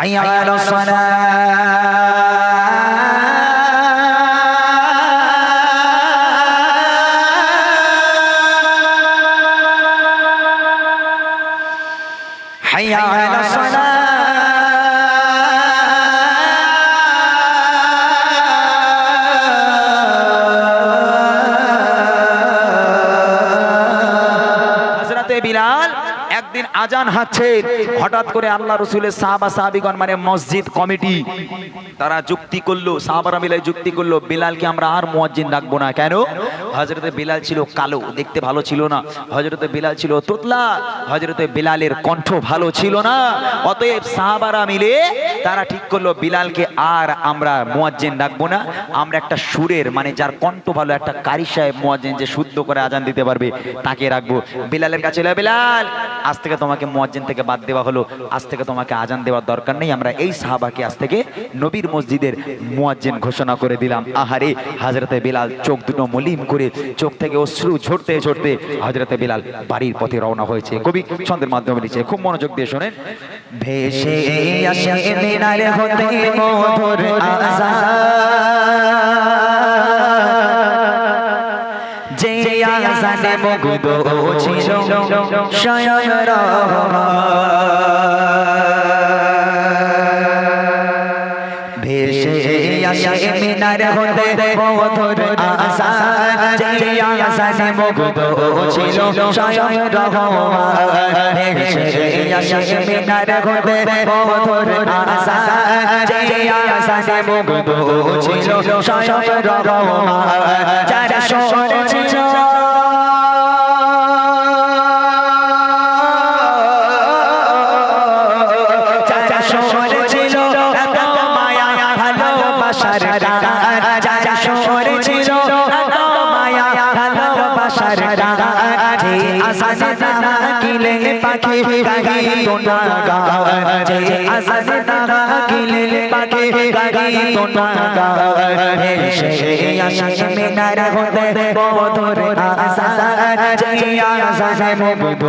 حي على الصلاة আজান হাচ্ছে। হঠাৎ করে আল্লাহ রসুলের সাহাবা সাহাবিগণ মানে মসজিদ কমিটি, তারা যুক্তি করল, সাহাবারা মিলে যুক্তি করল, বিলালকে আমরা আর মুয়াজ্জিন রাখব না। কেন? হজরতে বিলাল ছিল কালো, দেখতে ভালো ছিল না। হজরতে বিলাল ছিল তোতলা হজরতে বিলালের কণ্ঠ ভালো ছিল না। অতএব সাহাবারা মিলে তারা ঠিক করল, বিলালকে আর আমরা মোয়াজ্জেন রাখব না। আমরা একটা সুরের মানে যার কণ্ঠ ভালো, একটা কারি সাহেব মুয়াজ্জিন যে শুদ্ধ করে আজান দিতে পারবে, তাকে রাখব। বিলালের কাছে বিলাল, আজ থেকে তোমাকে মুয়াজ্জিন থেকে বাদ দেওয়া হলো। আজ থেকে তোমাকে আজান দেওয়ার দরকার নেই। আমরা এই সাহাবাকে আজ থেকে নবীর মসজিদের মোয়াজ্জেন ঘোষণা করে দিলাম। আহারে হাজরতে বিলাল চোখ দুটো মলিম করে চোখ থেকে অশ্রু ঝরতে ঝরতে হাজরতে বিলাল বাড়ির পথে রওনা হয়েছে। কবি ছন্দের মাধ্যমে লিখছে, খুব মনোযোগ দিয়ে শোনেন। ভেসে রহমান। আসে মিনার হতে মধুর আসান যে আসানে মুগ্ধ ছিল স্বয়ং রহমান ভেসে আসে মিনার হতে মধুর আসান যে আসানে মুগ্ধ ছিল স্বয়ং রহমান যারা শুনেছিল যারা গাই তোনা গান মিনার হতে মধুর আসান যে আসানে মুগ্ধ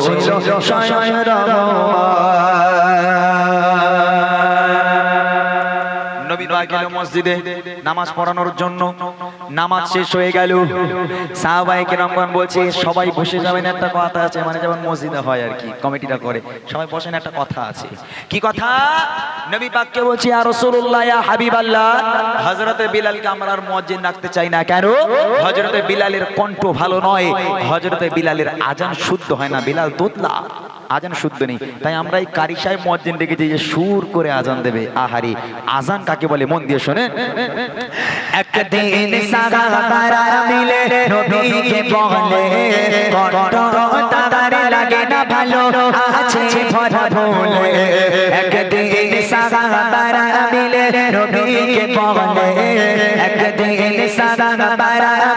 ছিল স্বয়ং রহমান মসজিদে নামাজ পড়ানোর জন্য। নামাজ শেষ হয়ে গেল। সাহাবায়ে কেরামগণ বলছে, সবাই বসে যাবেন, একটা কথা আছে মানে যেমন মসজিদে হয় আর কি কমিটিটা করে। সবাই বসেন, একটা কথা আছে। কি কথা? নবী পাককে বলছে, ইয়া রাসূলুল্লাহ, ইয়া হাবিবাল্লাহ। হযরতে বিলালকে আমরা আর মুয়াজ্জিন রাখতে চাই না। কেন? হযরতে বিলালের কণ্ঠ ভালো নয়। হযরতে বিলালের আজান শুদ্ধ হয় না। বিলাল তোতলা আজান শুদ্ধ নেই তাই আমরা এই কারি সাহেব মুয়াজ্জিন ডেকেছি যে সুর করে আজান দেবে। আহারি, আজান কাকে বলে? মন দিয়ে শোনেন। একদিন সাহাবারা মিলে নবীকে বলে কণ্ঠ একদিন সাহাবারা মিলে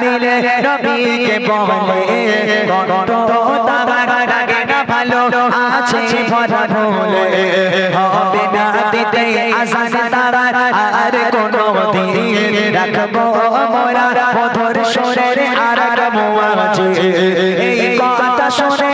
মিলে নবীকে বলে কণ্ঠ আছে ভরা হবে না দিতে আসান তারা আর কোনো দিন রাখব মোরা। মধুর সুরের আর মুআজি এই কথা শুনে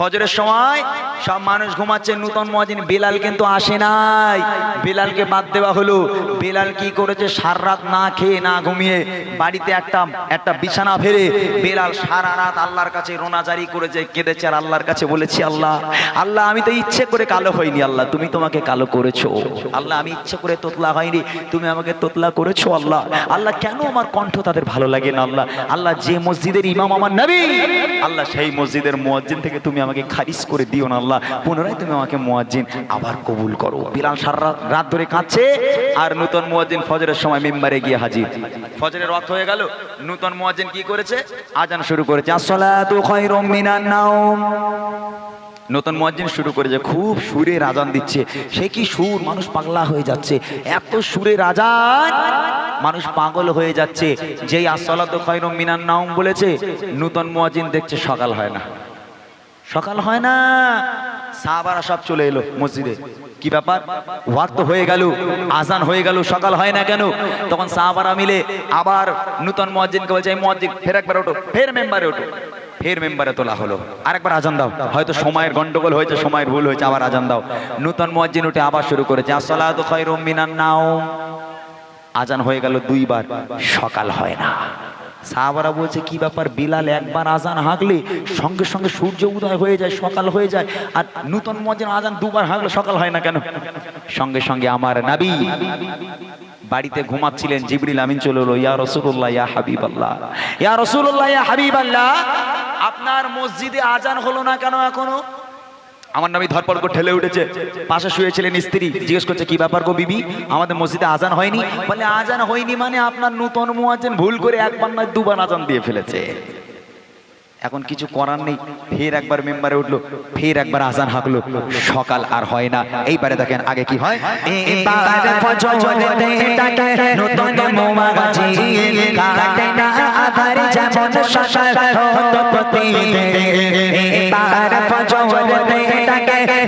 ফজরের সময় সব মানুষ ঘুমাচ্ছে, নূতন মুয়াজ্জিন বেলাল কিন্তু আসে নাই। বেলালকে বাদ দেওয়া হলো। বেলাল কি করেছে? সার রাত না খেয়ে, না ঘুমিয়ে বাড়িতে একটা একটা বিছানা ফেলে বেলাল সারা রাত আল্লাহর কাছে রোনাজারি করেছে, কেঁদেছে আর আল্লাহর কাছে বলেছি, আল্লাহ আল্লাহ, আমি তো ইচ্ছে করে কালো হইনি, আল্লাহ, তুমি তোমাকে কালো করেছ। আল্লাহ, আমি ইচ্ছে করে তোতলা হয়নি তুমি আমাকে তোতলা করেছ, আল্লাহ। আল্লাহ, কেন আমার কণ্ঠ তাদের ভালো লাগে না, আল্লাহ? আল্লাহ, যে মসজিদের ইমাম আমার নবী, আল্লাহ, সেই মসজিদের মুয়াজ্জিন থেকে তুমি আমাকে খারিজ করে দিও না আল্লাহ। পুনরায় তুমি আমাকে মুয়াজ্জিন আবার কবুল করো। বিলাল সারা রাত- ধরে কাঁদছে আর নূতন মুয়াজ্জিন ফজরের সময় মিম্বারে গিয়ে হাজির। ফজরের ওয়াক্ত হয়ে গেল, নূতন মুয়াজ্জিন কি করেছে? আজান শুরু করেছে, আসসালাতু খায়রুম মিনান নাওম। নতুন মুয়াজ্জিন শুরু করেছে, খুব সুরে আজান দিচ্ছে। সে কি সুর? মানুষ পাগলা হয়ে যাচ্ছে। এত সুরে আজান মানুষ পাগল হয়ে যাচ্ছে। যেই আসসালাতু খায়রুম মিনান নাওম বলেছে, নতুন মুয়াজ্জিন দেখছে সকাল হয় না। সকাল হয় না। সাহাবারা সব চলে এলো মসজিদে। কি ব্যাপার? ওয়াক্ত হয়ে গেল, আজান হয়ে গেল, সকাল হয় না কেন? তখন সাহাবারা মিলে আবার নূতন মুয়াজ্জিনকে বলছে মুয়াজ্জিন, ফের একবার ওঠো, ফের মেম্বারে ওঠো। ফের মেম্বারে তোলা হলো। আরেকবার আজান দাও। হয়তো সময়ের গন্ডগোল হয়েছে, সময়ের ভুল হয়েছে, আবার আজান দাও। নূতন মুয়াজ্জিন উঠে আবার শুরু করেছে, আসসালাতু খায়রুম মিনান নাওম। আজান হয়ে গেল দুইবার, সকাল হয় না। সাহাবারা বলছে, কি ব্যাপার বিলাল একবার আজান হাঁকলে সঙ্গে সঙ্গে সূর্য উদয় হয়ে যায়, সকাল হয়ে যায়, আর নূতন মজিন আজান দুবার হাঁকলে সকাল হয় না কেন? সঙ্গে সঙ্গে আমার নাবি বাড়িতে ঘুমাচ্ছিলেন, জিবরিল আমিন চলে এলো, ইয়া রসুল্লাহ ইয়া হাবিব আল্লাহ ইয়া রসুল্লাহ ইয়া হাবিব আল্লাহ আপনার মসজিদে আজান হলো না কেন এখনও? আমার নামে ধরপড় করে ঠেলে উঠেছে। পাশে শুয়েছিলেন স্ত্রী। জিজ্ঞেস করছে, কি ব্যাপার গো বিবি? আমাদের মসজিদে আজান হয়নি? বলে, আজান হয়নি মানে আপনার নূতন মুয়াজ্জিন ভুল করে একবার নয় দুবার আজান দিয়ে ফেলেছে। এখন কিছু করার নেই। ফের একবার মেম্বারে উঠল। ফের একবার আজান হাঁকলো। সকাল আর হয় না। এইবারে দেখেন, আগে কি হয়? সকাল হতো প্রতিদিন এবার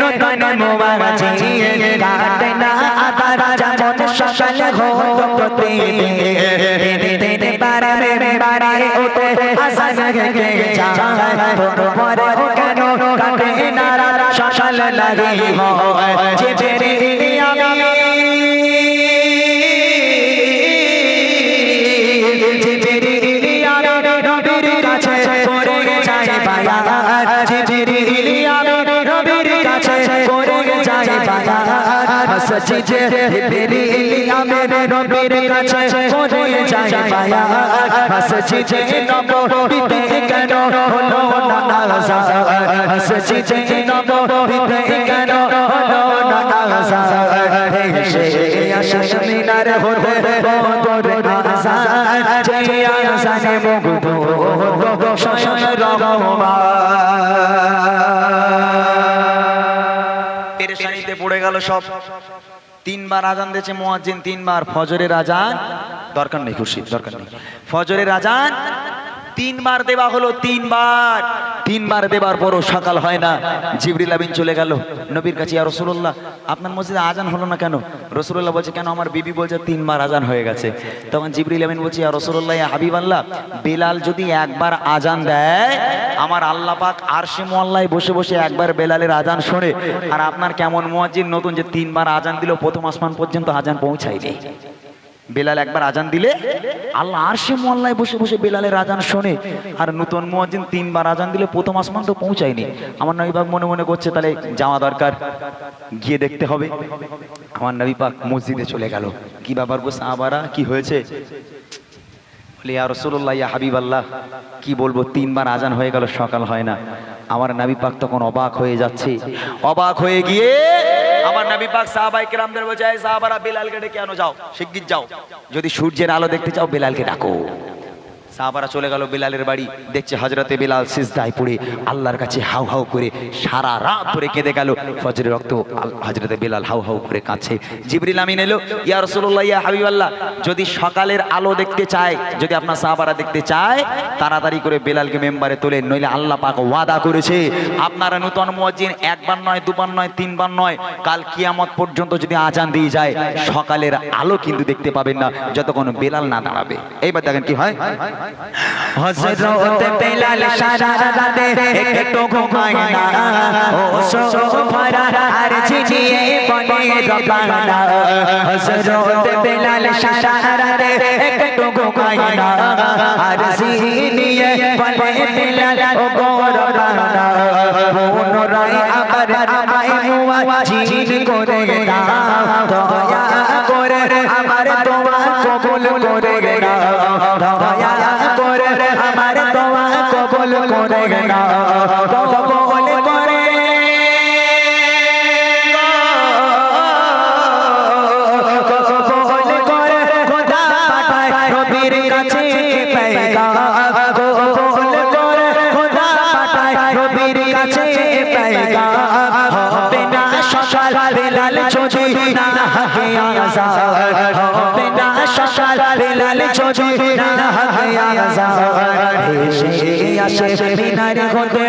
নতুন মুয়াজ্জিন কাটে না আধার যেমন সকাল হতো বারে বারে ওঠে আসান গে যায় পরে কেন কাটে না সকাল লাগে হয় যে তেরে মিনার হতে তোর আসান যে আসানে মুগ্ধ হতো স্বয়ং পেরেশানিতে পড়ে গেল সব। তিনবার আজান দিয়েছে মোয়াজ্জিন তিনবার ফজরের আজান। দরকার নেই খুশি দরকার নেই। ফজরের আজান তিনবার দেওয়া হলো তিনবার। তিনবার দেবার পরও সকাল হয় না। জিবরিল আমিন চলে গেল। নবীর কাছে, ইয়া রাসূলুল্লাহ, আপনার মসজিদে আজান হলো না কেন? রাসূলুল্লাহ বলছে, কেন আমার বিবি বলছে তিনবার আজান হয়ে গেছে? তখন জিবরিল আমিন বলছে, ইয়া রাসূলুল্লাহ, ইয়া হাবিবাল্লাহ, বেলাল যদি একবার আজান দেয়, আমার আল্লাহ পাক আরশে মোয়াল্লায় বসে বসে একবার বেলালের আজান শোনে। আর আপনার কেমন মুয়াজ্জিন নতুন যে তিনবার আজান দিল, প্রথম আসমান পর্যন্ত আজান পৌঁছায়নি। বেলাল একবার আজান দিলে আল্লাহ আর সে মোল্লায় বসে বসে বেলালের আজান শোনে। আর নতুন মুয়াজ্জিন তিনবার আজান দিলে প্রথম আসমান তো পৌঁছায়নি। আমার নবী পাক মনে মনে করছে, তাহলে যাওয়া দরকার। গিয়ে দেখতে হবে। আমার নবী পাক মসজিদে চলে গেল। কি ব্যাপার গো সাহাবারা? কি হয়েছে? বলি আর রসুল্লাহ ইয়া হাবিব আল্লাহ কি বলব? তিনবার আজান হয়ে গেল, সকাল হয় না। আমার নাবি পাক তখন অবাক হয়ে যাচ্ছে। অবাক হয়ে গিয়ে আমার নবী পাক সাহাবাই কেরামদের বলেছে, "এই সাহাবারা বেলালকে ডেকে আনো, যাও, শিগগির যাও। যদি সূর্যের আলো দেখতে চাও, বেলালকে ডাকো। সাহাবারা চলে গেল বেলালের বাড়ি, দেখছে হজরতে বেলাল সিজদায় পড়ে, আল্লাহর কাছে হাউ হাউ করে সারা রাত ধরে কেঁদে গেল। ফজরের রক্ত হজরতে বেলাল হাউ হাউ করে কাছে জিবরিল আমিন এলো, ইয়া রাসূলুল্লাহ, ইয়া হাবিবাল্লাহ, যদি সকালের আলো দেখতে চায়, যদি আপনার সাহাবারা দেখতে চায়, তাড়াতাড়ি করে বেলালকে মেম্বারে তোলেন, নইলে আল্লাহ পাক ওয়াদা করেছে। আপনারা নূতন মুয়াজ্জিন, একবার নয়, দুবার নয়, তিনবার নয়, কাল কিয়ামত পর্যন্ত যদি আজান দিয়ে যায়, সকালের আলো কিন্তু দেখতে পাবেন না, যতক্ষণ বেলাল না দাঁড়াবে। এইবার দেখেন কি হয়? হযরত বেলাল সারা রাতে একটু ঘুমায় না ও সোফারা আর ঝিঝিয়ে বনে রবানা হযরত বেলাল সারা রাতে একটু ঘুমায় না আর ঝিঝিয়ে বনে বেলাল ও গরবানা পুনরায় আবার আমায় মুয়াজ্জিন করে দাও দয়া করে আমার দোয়া কবুল করে দাও দয়া করে আমার দোয়া কবুল করে নাও মিনার হতে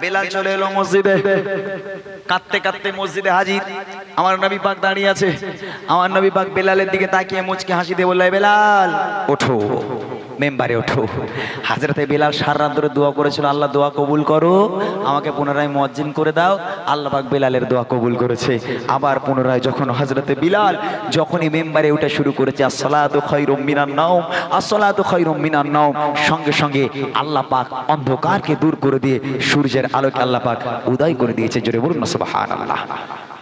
বেলাল চলে এলো মসজিদে। কাঁদতে কাঁদতে মসজিদে হাজির। আমার নবী পাক দাঁড়িয়ে আছে। আমার নবী পাক বেলালের দিকে তাকিয়ে মুচকে হাসি দিয়ে বললে বেলাল, ওঠো। মেম্বারে ওঠো। হাজরাতে বেলাল সার ধরে দোয়া করেছিল, আল্লাহ দোয়া কবুল করো, আমাকে পুনরায় মজ্জিন করে দাও। আল্লাহ পাক বেলালের দোয়া কবুল করেছে। আবার পুনরায় যখন হজরতে বিলাল যখনই মেম্বারে উঠা শুরু করেছে, আসসালাতু খায়রুম মিনান নাওম, আসসালাতু খায়রুম মিনান নাওম, সঙ্গে সঙ্গে আল্লাহ পাক অন্ধকারকে দূর করে দিয়ে সূর্যের আলোকে আল্লাহ পাক উদয় করে দিয়েছে। জোরে বলুন সুবহানাল্লাহ।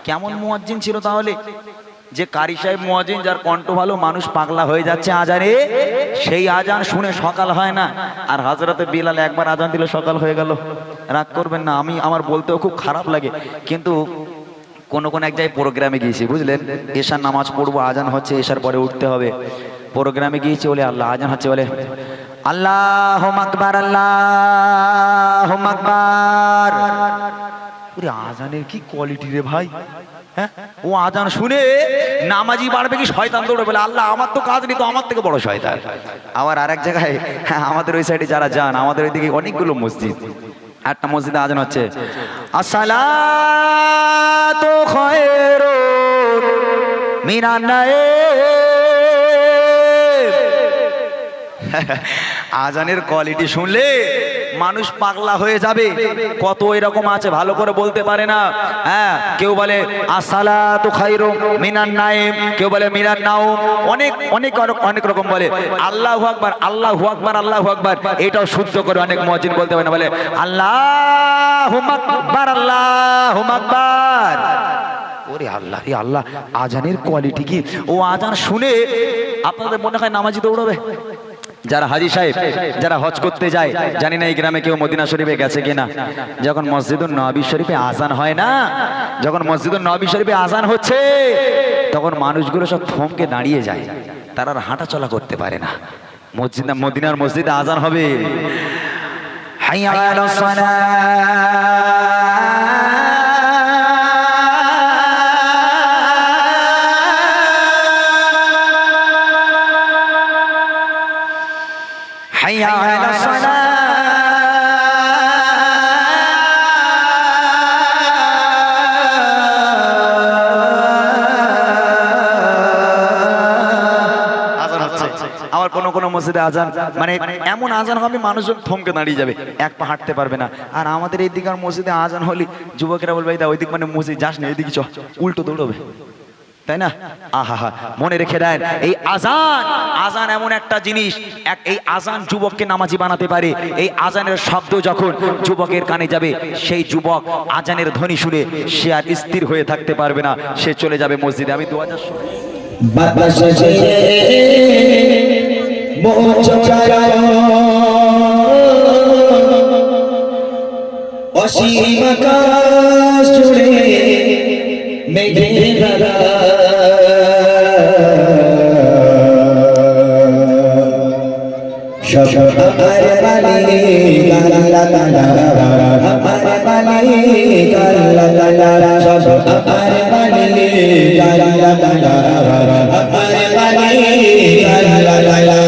কেমন মুয়াজ্জিন ছিল তাহলে? যে কারি সাহেব মুয়াজ্জিন, যার কণ্ঠ ভালো, মানুষ পাগলা হয়ে যাচ্ছে আজানে, সেই আজান শুনে সকাল হয় না। আর হযরতে বিলাল একবার আজান দিলে সকাল হয়ে গেল। রাগ করবেন না, আমি আমার বলতেও খুব খারাপ লাগে। কিন্তু কোন কোন এক জায়গায় প্রোগ্রামে গিয়েছি, বুঝলেন? এশার নামাজ পড়ব, আজান হচ্ছে, এশার পরে উঠতে হবে। প্রোগ্রামে গিয়েছি, বলে আল্লাহ, আজান হচ্ছে, বলে, আল্লাহ আকবার আল্লাহ আকবার। আজানের কি কোয়ালিটি রে ভাই? হ্যাঁ ও আজান শুনে নামাজি বাড়বে কি শয়তান দৌড়ে বলে আল্লাহ আমার তো কাজ নেই তো আমার থেকে বড় শয়তান। আবার আরেক জায়গায় হ্যাঁ, আমাদের ওই সাইডে যারা যান আমাদের ওইদিকে অনেকগুলো মসজিদ। একটা মসজিদে আজান হচ্ছে মিনান আজানের কোয়ালিটি শুনলে মানুষ পাগলা হয়ে যাবে। কত এরকম আছে, ভালো করে বলতে পারে না। হ্যাঁ কেউ বলে, আসসালাতু খাইরুম মিনান নাইম। কেউ বলে, মিনান নাউম অনেক অনেক, অনেক- রকম বলে। আল্লাহু আকবার আল্লাহু আকবার আল্লাহু আকবার। এটাও শুদ্ধ করে অনেক মুয়াজ্জিন বলতে পারে না, বলে, আল্লাহু আকবার আল্লাহু আকবার। ওরে আল্লাহ, রে আল্লাহ, আজানের কোয়ালিটি কি? ও আজান শুনে আপনাদের মনে হয় নামাজি দৌড়াবে? যারা হাজি সাহেব, যারা হজ করতে যায়, জানি না এই গ্রামে কেউ মদিনা শরীফে গেছে কিনা। যখন মসজিদুল নবী শরীফে আজান হয় না, যখন মসজিদুল নবী শরীফে আজান হচ্ছে, তখন মানুষগুলো সব থমকে দাঁড়িয়ে যায়। তারা আর হাঁটা চলা করতে পারে না। মসজিদ মদিনার মসজিদে আজান হবে। আলাস সালাহ হচ্ছে। কোনো কোনো মসজিদে আজান। মানে এমন আজান হবে মানুষজন থমকে দাঁড়িয়ে যাবে। এক পা হাঁটতে পারবে না। আর আমাদের এই দিকের মসজিদে আজান হলে যুবকেরা বলবে ওই দিক মানে মসজিদ যাস না এইদিকে চ। উল্টো দৌড়বে। তাই না? আহা মনে রেখে দেন, এই আজান আজান এমন একটা জিনিস, এক, এই আজান যুবককে নামাজি বানাতে পারে। এই আজানের শব্দ যখন যুবকের কানে যাবে, সেই যুবক আজানের ধ্বনি শুনে সে আর স্থির হয়ে থাকতে পারবে না, সে চলে যাবে মসজিদে। আমি দু হাজার অসীম মেঘে ভরা সব আমার বালি গালা গালা আমার বালি গালা গালা সব আমার বালি গালা গালা আমার বালি গালা গালা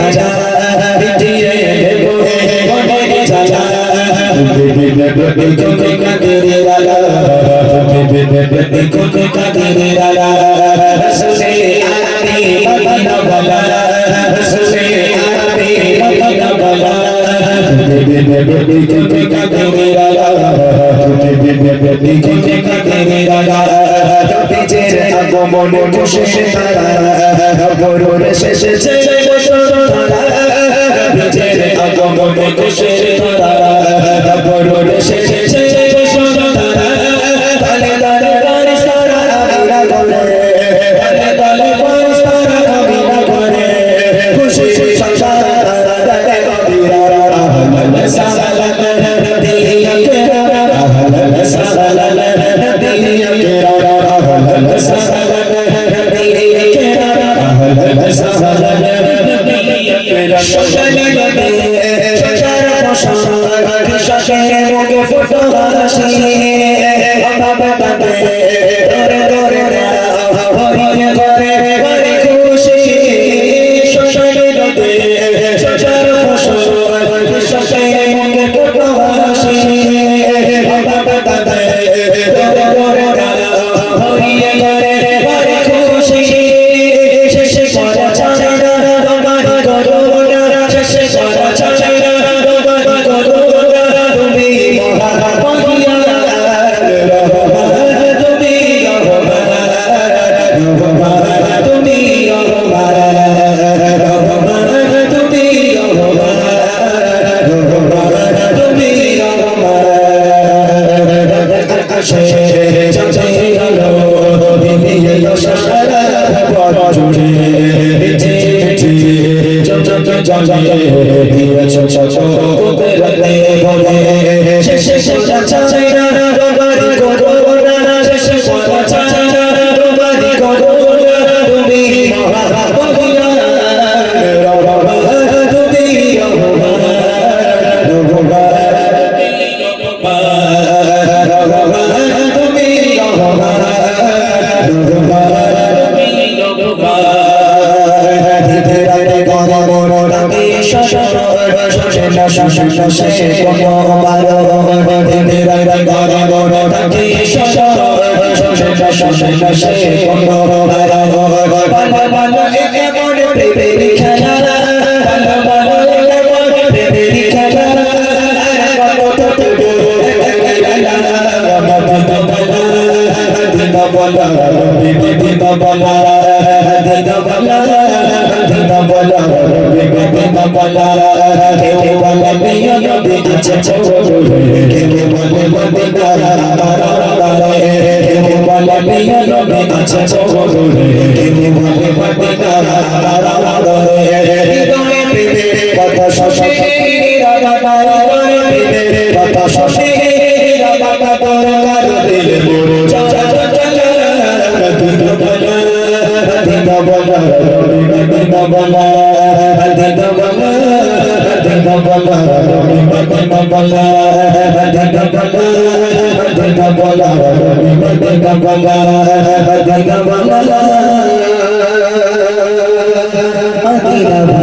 মনে জানা বিটিয়ে দেবো মনে জানা বিবে বিবে বিবে কোনে কাদিনে লালা বিবে বিবে বিবে কোনে কাদিনে লালা রসুলে আদি মদিনা বলা রসুলে আদি মদিনা বলা বিবে বিবে বিবে কোনে কাদিনে লালা বিবে বিবে বিবে কোনে কাদিনে লালা নবীজের আগমন খুশি তারা বড় শেষে ছেড়ে বসন্ত তারা। নবীজের আগমন খুশি জুড়ে জগৎ জলে দিয়েছ সকল বসে। কোনো ভালো ভালো ভালো একে মনে প্রেমের খেলা ভালো ভালো একে মনে প্রেমের খেলা ভালো তো তো বলা বলা বলা বলা আছে কবরে তিনি বলে পাবে তারা তারা কত শত কত শত Bala, Madina